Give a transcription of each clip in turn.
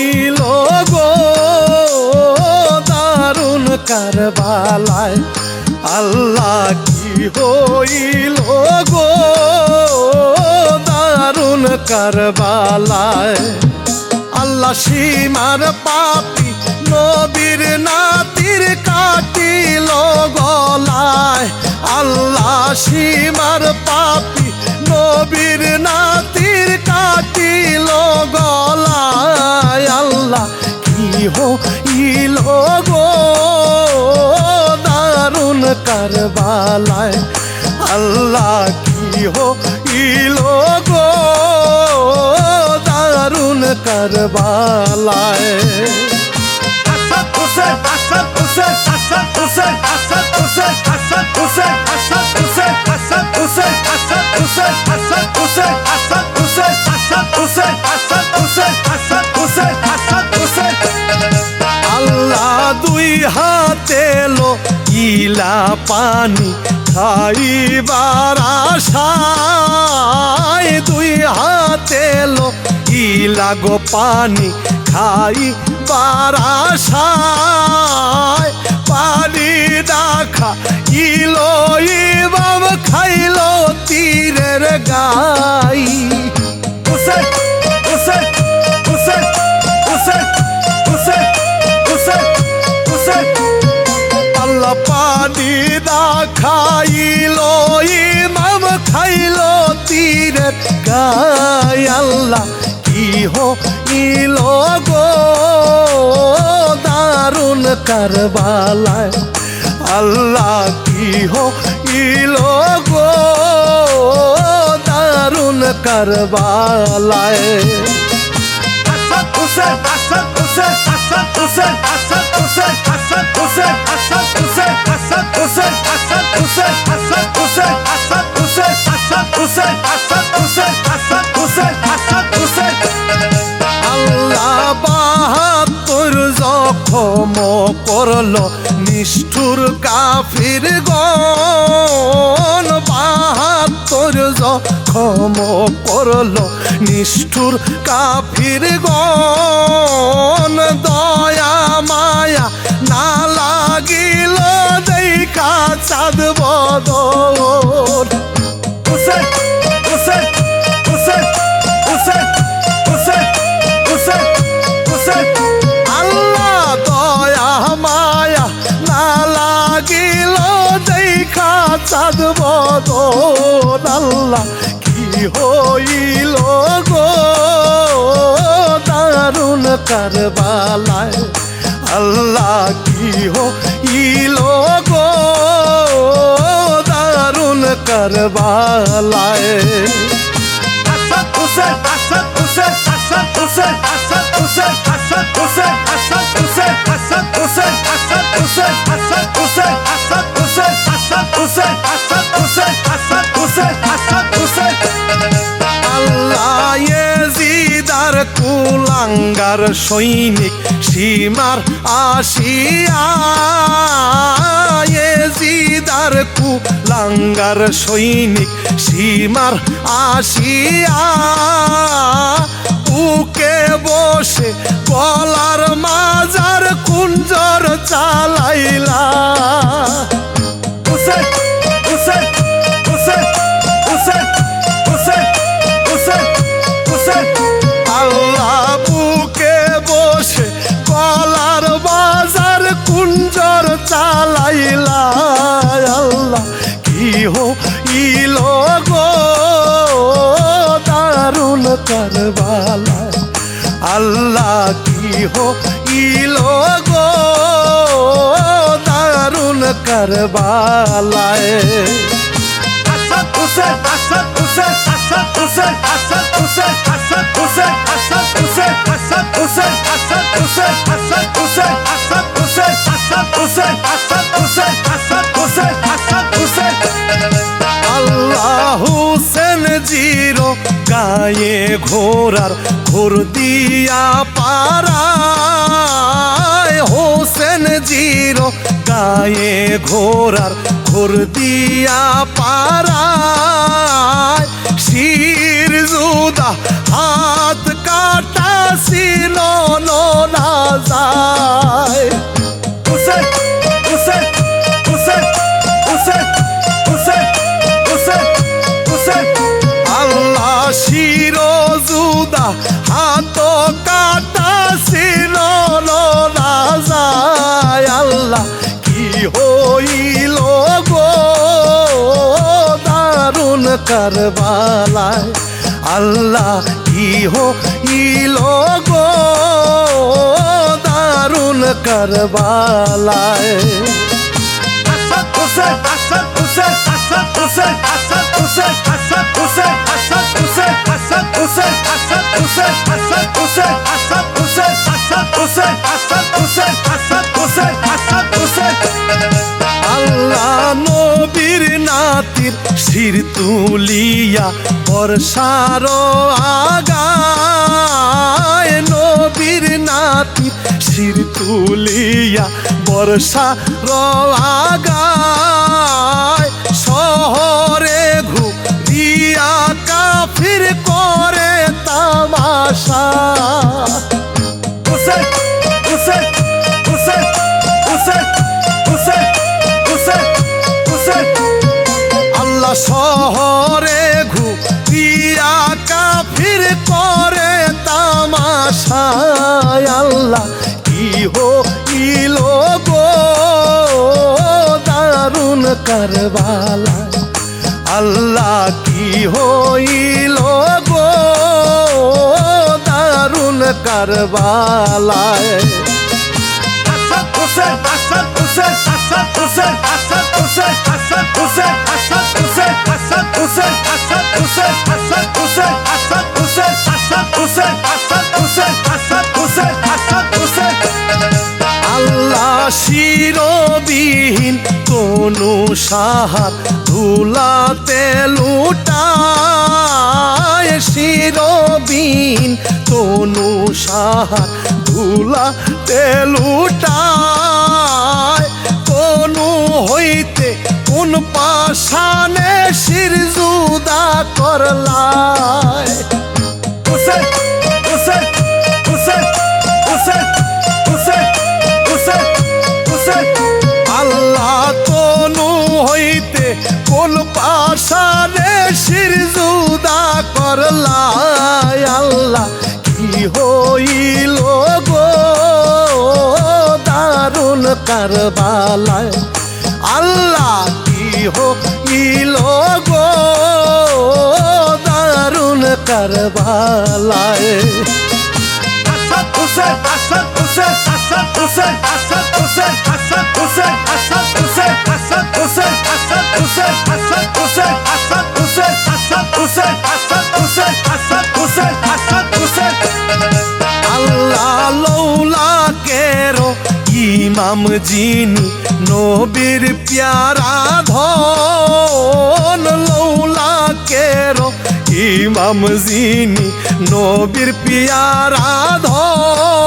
হইল গো দারুণ কারবালায়। আল্লাহ কি হইল গো দারুণ কারবালায়। আল্লাহ সীমার পাপি নবীর নাতির কাটিল গলায়। আল্লাহ সীমার পাপি নবীর নাতির কি হইল গো দারুণ কারবালায় আল্লাহ কি হইল গো দারুণ কারবালায় হাসান হুসেন হাসান হুসেন হাসান হুসেন হাসান হুসেন হাসান হুসেন হাসান হুসেন হাসান হুসেন হাসান হুসেন হাসান হুসেন হাসান হুসেন হাসান হুসেন হাসান হাতে লো ইলা পানি খাইবার আশায় দুই হাতে লো ইলা গো পানি খাইবার আশায় পানি রাখা ইলো ইবাম খাইলো তীরের গাই। খাইলো, ইমাম খাইলো তীরের গায়। আল্লাহ কি হো ইলো গো? দারুণ কারবালায়। আল্লাহ কি হো ইলো গো? দারুণ কারবালায়। হাসান হুসেন হাসান হুসেন হাসান হুসেন হাসান হুসেন। জখম করল নিষ্ঠুর কাফির গন বাহাত্তর জখম করল নিষ্ঠুর কাফির গন দয়া মায়া না লাগিল, দেখা চাঁদ বদর হুসেন হুসেন হুসেন হুসেন হুসেন হুসেন হুসেন আল্লাহ দয়া, মায়া না লাগিল, দেখা চাঁদ বদন আল্লাহ কি হইল গো? দারুণ কারবালায় আল্লাহ কি হইল গো দারুণ কারবালায় হাসান হুসেন হাসান হুসেন হাসান হুসেন হাসান হুসেন হাসান হুসেন হাসান হুসেন হাসান হুসেন হাসান হুসেন হাসান হুসেন হাসান হুসেন হাসান হুসেন হাসান হুসেন হাসান হুসেন হাসান হুসেন আল্লাহ জিদার কুলাঙ্গার সৈনিক সীমার আসিয়া জিদার কুলাঙ্গার সৈনিক সীমার বুকে বসে গলার মাজার কুঞ্জর চালাইলা। হুসেন হুসেন। দারুণ কারবালায় আল্লাহ কি হো ইলো গো দারুণ কারবালায় হাসান হুসেন হাসান হুসেন হাসান হুসেন হাসান হুসেন হাসান হুসেন হাসান হুসেন হাসান হুসেন হাসান হুসেন হাসান হুসেন হাসান হুসেন হাসান হুসেন হাসান গায়ে ঘোরার ঘোর দিয়া পারায় হোসেন জিরো গায়ে ঘোরার ঘোর দিয়া পারায় শির জুদা হা বেলা, কি হইল গো? দারুণ কারবালায় আল্লাহ কি হইল গো? দারুণ কারবালায়। হাসান হুসেন হাসান হুসেন হাসান হুসেন হাসান হুসেন বর্ষার আগায় নবীর নাতির শির তুলিয়া বর্ষার আগায়। শহরে ঘুরিয়া কাফির করে তামাশা। Hussein, Hussein, তামাশায় আল্লাহ কি হইল গো দারুণ কারবালা আল্লাহ কি হইল গো দারুণ কারবালায় Hasan Hussein, Hasan Hussein, Hasan Hussein, Hasan Hussein, Hasan Hussein, Hasan Hussein, Hasan Hussein, Hasan Hussein, Hasan Hussein, Hasan Hussein, Hasan Hussein, Hasan Hussein, আল্লাহ শিরবিহীন তনু সাহার ধুলাতে লুটায়। শিরবিহীন তনু সাহার ধুলাতে লুটায়। তনু হইতে কোন পাশানে শির জুদা করলায় আল্লাহ কি হইল গো দারুণ কারবালায় আল্লাহ কি হইল গো দারুণ কারবালায় Hasan Hussein, Hasan Hussein, Hasan Hussein, Hasan Hussein, Hasan Hussein, Hasan Hussein, Hasan Hussein, Hasan Hussein, Hasan যিনি নবীর প্যারা ধন লৌলা কের ইমাম যিনি নবীর প্যারা ধন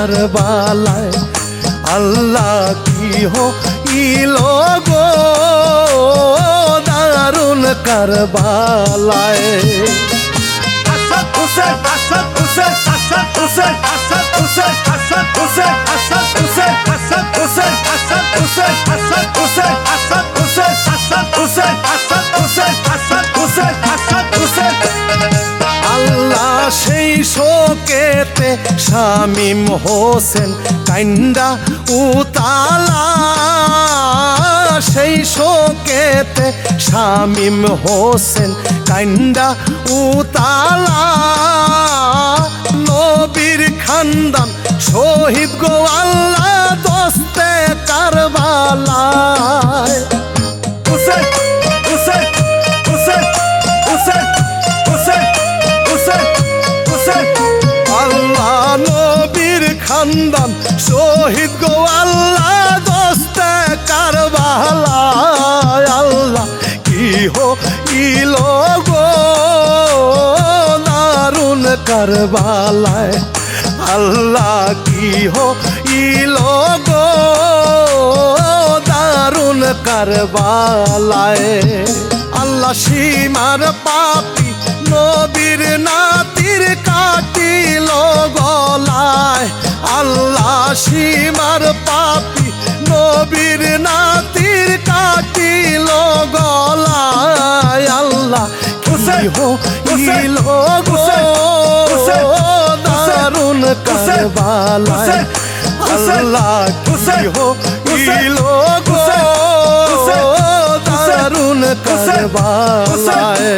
আমার বালায় আল্লাহ কি হো ইলো গো দারুণ কারবালায়। শামিম হোসেন কাইন্ডা উতালা। সেই শোকেতে শামিম হোসেন কাইন্ডা উতালা। নবীর খানদান শহীদ গো আল্লাহ দস্তে কারবালায়। খানদান শহীদ গো আল্লাহ, দস্তে কারবালায় আল্লাহ, কি হো ইলো গো দারুণ কারবালায়? আল্লাহ, কি হো ইলো গো কারবালায়? আল্লাহ, সীমার পাপি, নবীর নাতির কাটিল গলায় আল্লাহ সীমার পাপি নবীর নাতির কাটিল গলায় আল্লাহ হইল দারুণ কারবালায় আল্লাহ হুসেন, হইল দারুণ কারবালায়